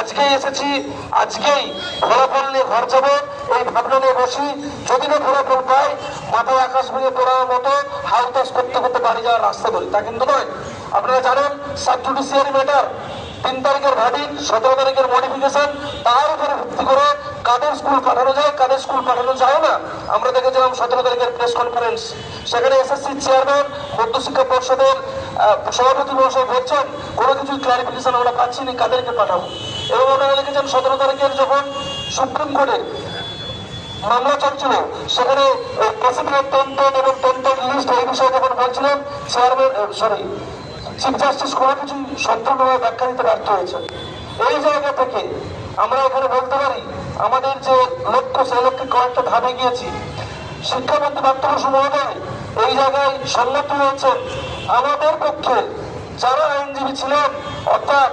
আজকেই এসেছি, আজকেই ফলাফল নিয়ে ঘর যাব, এই ভাবনা নিয়ে বসি। যদি না ফলাফল পাই মাথায় আকাশ ভেঙে পড়ার মতো হাউতাস করতে করতে বাড়ি যাওয়ার রাস্তা করি। তা কিন্তু নয়। আপনারা জানেন সাব জুডিশিয়ারি ম্যাটার। তিন তারিখের ভার্ডিক সতেরো তারিখের মডিফিকেশন তার উপরে ভিত্তি করে কাদের স্কুল পাঠানো যায়, কাদের স্কুল পাঠানো যায় না, আমরা দেখেছিলাম সতেরো তারিখের প্রেস কনফারেন্স সেখানে এসএসসি চেয়ারম্যান মধ্যশিক্ষা পর্ষদের সভাপতি মহাশয় বলছেন, কোনো কিছু ক্লারিফিকেশন আমরা পাচ্ছি না, কাদেরকে পাঠাবো? এবং আপনারা দেখেছেন সতেরো তারিখের যখন সুপ্রিম কোর্টে মামলা চলছিল, সেখানে প্রেসিডেন্ট টেন্টেন এবং টেন্টেন লিস্ট এই বিষয়ে যখন বলছিলেন চেয়ারম্যান সরি চিফ জাস্টিস কোনো কিছু সম্পূর্ণভাবে ব্যাখ্যা দিতে ব্যর্থ হয়েছে। এই জায়গা থেকে আমরা এখানে বলতে পারি, আমাদের যে লক্ষ্য, সেই লক্ষ্যে কয়েকটা ধাপে গিয়েছি। শিক্ষামন্ত্রী বক্তব্য মহোদয় এই জায়গায় সম্মত হয়েছেন। আমাদের পক্ষে যারা আইনজীবী ছিলেন, অর্থাৎ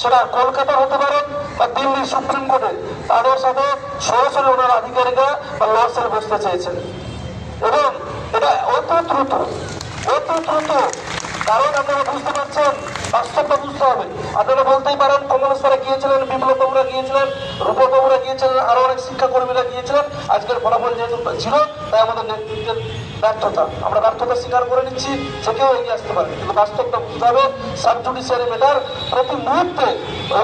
সেটা কলকাতা হতে পারে বা দিল্লি সুপ্রিম কোর্টে, তাদের সাথে সরাসরি ওনার আধিকারিকরা বা লসের বসতে চেয়েছেন। এবং এটা অত দ্রুত অত দ্রুত কারণ আপনারা বুঝতে পারছেন, বাস্তবটা বুঝতে হবে। আপনারা বলতেই পারেন কমলেশ্বরে গিয়েছিলেন বিপ্লব বাবুরা গিয়েছিলেন রূপক বাবুরা গিয়েছিলেন, আরও অনেক শিক্ষাকর্মীরা গিয়েছিলেন। আজকের ফলাফল যেহেতু ছিল, তাই আমাদের নেতৃত্বের ব্যর্থতা। আমরা ব্যর্থতা স্বীকার করে নিচ্ছি যে কেউ এগিয়ে আসতে পারে। কিন্তু বাস্তবটা বুঝতে হবে সাব জুডিশিয়ারি ম্যাটার। প্রতি মুহূর্তে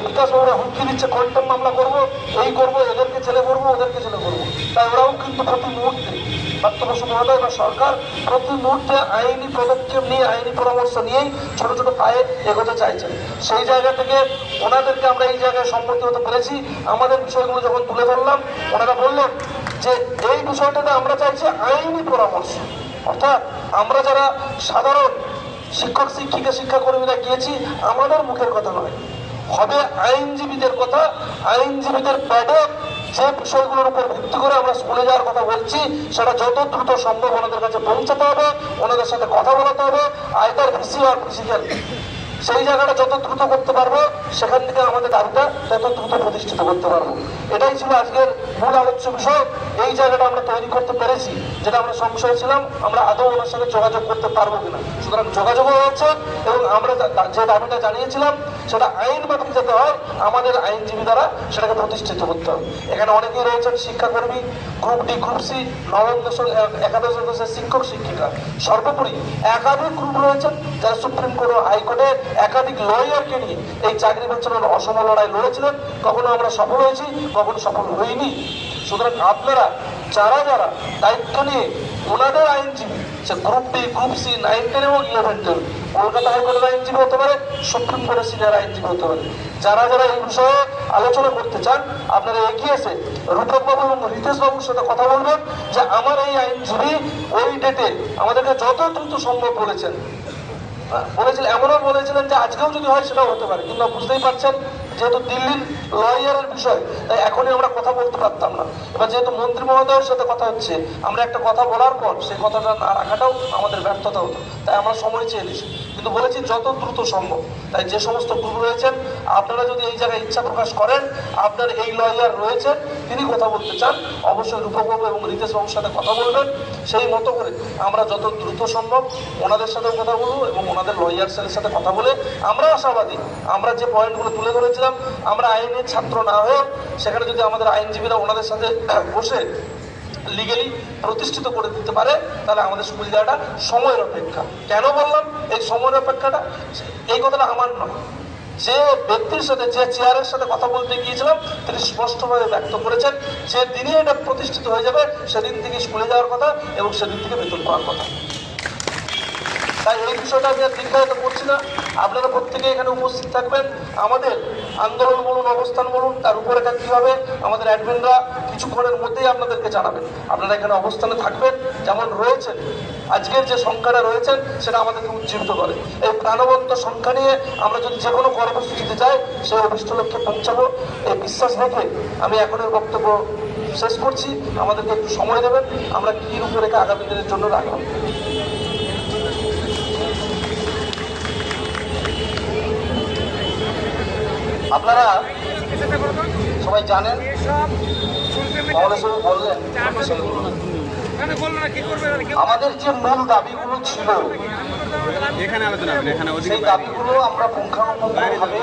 বিকাশ হুমকি দিচ্ছে কন্টেম মামলা করব, এই করব, এদেরকে ছেলে করব ওদেরকে ছেলে করব তাই ওরাও কিন্তু প্রতি মুহূর্তে বর্তমান মহোদয় বা সরকার প্রতি মুহূর্তে আইনি পদক্ষেপ নিয়ে, আইনি পরামর্শ নিয়েই ছোট ছোট পায়ে এগোতে চাইছেন। সেই জায়গা থেকে ওনাদেরকে আমরা এই জায়গায় সম্মতি হতে পেরেছি আমাদের বিষয়গুলো যখন তুলে ধরলাম, ওনারা বললেন যে এই বিষয়টাতে আমরা চাইছি আইনি পরামর্শ। অর্থাৎ আমরা যারা সাধারণ শিক্ষক, শিক্ষিকা, শিক্ষাকর্মীরা গিয়েছি, আমাদের মুখের কথা নয়। হবে আইনজীবীদের কথা, আইনজীবীদের প্যাডে যে বিষয়গুলোর উপর ভিত্তি করে আমরা স্কুলে যাওয়ার কথা বলছি, সেটা যত দ্রুত সম্ভব ওনাদের কাছে পৌঁছাতে হবে, ওনাদের সাথে কথা বলাতে হবে আইদার ফিসি আর ফিজিক্যাল সেই জায়গাটা যত দ্রুত করতে পারব, সেখান থেকে আমাদের দাবিটা তত দ্রুত প্রতিষ্ঠিত করতে পারব। এটাই ছিল আজকের মূল আলোচ্য বিষয়। এই জায়গাটা আমরা তৈরি করতে পেরেছি, যেটা আমরা সংশয় ছিলাম, আমরা আদৌ ওনার সাথে যোগাযোগ করতে পারব কিনা। সুতরাং যোগাযোগও হয়েছে এবং আমরা যে দাবিটা জানিয়েছিলাম, সেটা আইন মাফিক যেতে হয়, আমাদের আইনজীবী দ্বারা সেটাকে প্রতিষ্ঠিত করতে হবে। এখানে অনেকেই রয়েছেন শিক্ষাকর্মী গ্রুপ ডি গ্রুপ সি নবম দশক একাদশ দশের শিক্ষক, শিক্ষিকা। সর্বোপরি একাধিক গ্রুপ রয়েছেন যারা সুপ্রিম কোর্ট ও হাইকোর্টে একাধিক লয়ারকে নিয়ে এই চাকরি বাঁচানোর অসম লড়াই লড়েছিলেন। কখনো আমরা সফল হয়েছি, কখনো সফল হইনি। সুতরাং আপনারা যারা যারা দায়িত্ব নিয়ে ওনাদের আইনজীবী, সে group D group C nine ten এবং ইলেভেন টেন কলকাতা হাইকোর্টের আইনজীবী হতে পারে, সুপ্রিম কোর্টের সিনিয়র আইনজীবী হতে পারে। যারা যারা এই বিষয়ে আলোচনা করতে চান, আপনারা এগিয়ে এসে রূপক বাবু এবং রিতেশ বাবুর সাথে কথা বলবেন যে আমার এই আইনজীবী ওই ডেটে আমাদেরকে যত দ্রুত সম্ভব বলেছেন। বলেছিলেন এমনও বলেছিলেন যে আজকেও যদি হয় সেটাও হতে পারে কিন্তু বুঝতেই পারছেন যেহেতু দিল্লির লয়ারের বিষয়, তাই এখনই আমরা কথা বলতে পারতাম না। এবার যেহেতু মন্ত্রী মহোদয়ের সাথে কথা হচ্ছে, আমরা একটা কথা বলার পর সেই কথাটা না রাখাটাও আমাদের ব্যর্থতা হতো। তাই আমরা সময় চেয়ে নিয়েছি। কিন্তু বলেছি যত দ্রুত সম্ভব। তাই যে সমস্ত গ্রুপ রয়েছেন আপনারা যদি এই জায়গায় ইচ্ছা প্রকাশ করেন, আপনার এই লয়ার রয়েছেন তিনি কথা বলতে চান, অবশ্যই রূপবাবু এবং রিতেশ বাবুর সাথে কথা বলবেন। সেই মতো করে আমরা যত দ্রুত সম্ভব ওনাদের সাথে কথা বলব এবং ওনাদের লয়ার্সের সাথে কথা বলে আমরা আশাবাদী। আমরা যে পয়েন্টগুলো তুলে ধরেছিলাম, আমরা আইনের ছাত্র না হয়ে সেখানে যদি আমাদের আইনজীবীরা ওনাদের সাথে বসে লিগেলি প্রতিষ্ঠিত করে দিতে পারে, তাহলে আমাদের যাওয়াটা সময়ের অপেক্ষা। কেন বললাম? এই সময়ের অপেক্ষাটা, এই কথাটা আমার নয়। যে ব্যক্তির সাথে, যে চেয়ারের সাথে কথা বলতে গিয়েছিলাম, তিনি স্পষ্টভাবে ব্যক্ত করেছেন যে দিনই এটা প্রতিষ্ঠিত হয়ে যাবে, সেদিন থেকে স্কুলে যাওয়ার কথা এবং সেদিন থেকে বেতন পাওয়ার কথা। তাই এই বিষয়টা আমি আর দীর্ঘায়িত করছি না। আপনারা প্রত্যেকে এখানে উপস্থিত থাকবেন। আমাদের আন্দোলন বলুন, অবস্থান বলুন, তার উপরেটা কী হবে আমাদের অ্যাডমিনরা কিছুক্ষণের মধ্যেই আপনাদেরকে জানাবেন। আপনারা এখানে অবস্থানে থাকবেন, যেমন রয়েছেন। আজকের যে সংখ্যাটা রয়েছেন সেটা আমাদেরকে উজ্জীবিত করে। এই প্রাণবন্ত সংখ্যা নিয়ে আমরা যদি যে কোনো কর্মসূচিতে যাই সেই অভিষ্ট লক্ষ্যে পৌঁছাবো। এই বিশ্বাস রেখে আমি এখনের বক্তব্য শেষ করছি। আমাদেরকে একটু সময় দেবেন। আমরা কী রূপরেখা আগামী দিনের জন্য রাখব আপনারা সবাই জানেন মহলেশ্বর বললেন। আমাদের যে মূল দাবিগুলো ছিল সেই দাবিগুলো আমরা পুঙ্খানুপুঙ্খভাবে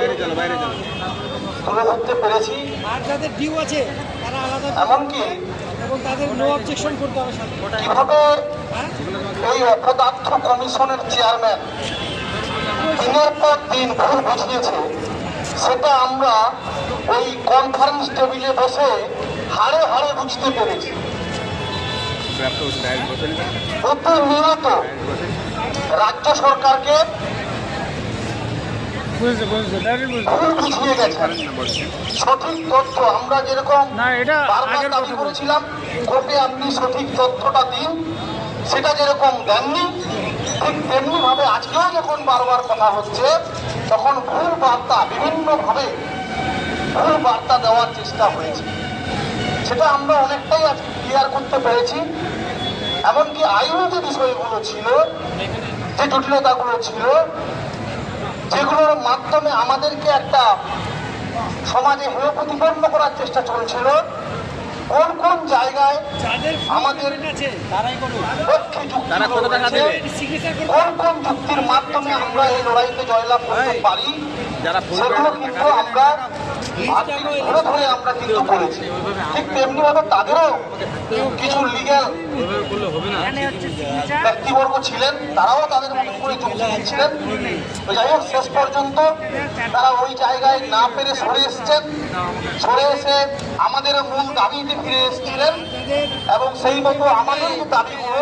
তুলে ধরতে পেরেছি। আর যাদের ডিউ আছে তারা আলাদা এমনকি এবং তাদের নো অবজেকশন করতে হবে কীভাবে হ্যাঁ? এই অপদার্থ কমিশনের চেয়ারম্যান দিনের পর দিন ভুল বুঝিয়েছে সেটা আমরা ওই কনফারেন্স টেবিলে বসে হাড়ে হাড়ে বুঝতে পেরেছি। প্রতিনিয়ত রাজ্য সরকারকে সঠিক তথ্য আমরা যেরকম দাবি করেছিলাম কোর্টে আপনি সঠিক তথ্যটা দিন সেটা যেরকম দেননি ঠিক তেমনি ভাবে আজকেও যখন বারবার কথা হচ্ছে তখন ভুল বার্তা বিভিন্ন ভাবে ভুল বার্তা দেওয়ার চেষ্টা হয়েছে। সেটা আমরা অনেকটাই আজকে ক্লিয়ার করতে পেরেছি। এমনকি আইনি যে বিষয়গুলো ছিল যে জটিলতাগুলো ছিল যেগুলোর মাধ্যমে আমাদেরকে একটা সমাজে হয়ে প্রতিপন্ন করার চেষ্টা চলছিল। কোন কোন জায়গায় আমাদের পক্ষে যুক্তি কোন কোন যুক্তির মাধ্যমে আমরা এই লড়াইতে জয়লাভ করতে পারি যারা আমরা কিন্তু করেছি? ঠিক তেমনি ভাবে তাদেরও কিছু লিগ্যাল ব্যক্তিবর্গ ছিলেন তারাও তাদের মতো করে যুক্তি দিচ্ছিলেন তো যাই হোক শেষ পর্যন্ত তারা ওই জায়গায় না পেরে সরে এসছেন। সরে এসে আমাদের মূল দাবিতে ফিরে এসেছিলেন এবং সেই মতো আমাদের দাবিগুলো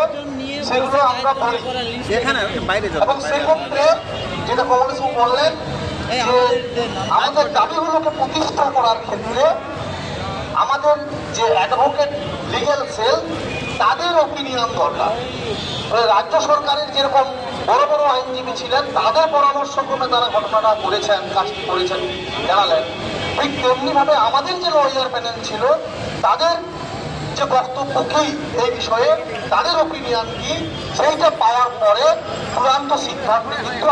সেগুলো আমরা বলি এখানে বাইরে যাও। এবং সেক্ষেত্রে যেটা কংগ্রেস বললেন আমাদের দাবিগুলোকে প্রতিষ্ঠা করার ক্ষেত্রে আমাদের যে অ্যাডভোকেট লিগ্যাল সেল তাদের ওপিনিয়ন দরকার। রাজ্য সরকারের যেরকম বড় বড় আইনজীবী ছিলেন, তাদের পরামর্শক্রমে তারা ঘটনাটা করেছেন, কাজটি করেছেন, জানালেন। ঠিক তেমনিভাবে আমাদের যে লয়ার প্যানেল ছিল, তাদের যে বক্তব্যকেই এই বিষয়ে তাদের ওপিনিয়ন কি, সেইটা পাওয়ার পরে চূড়ান্ত সিদ্ধান্ত কিন্তু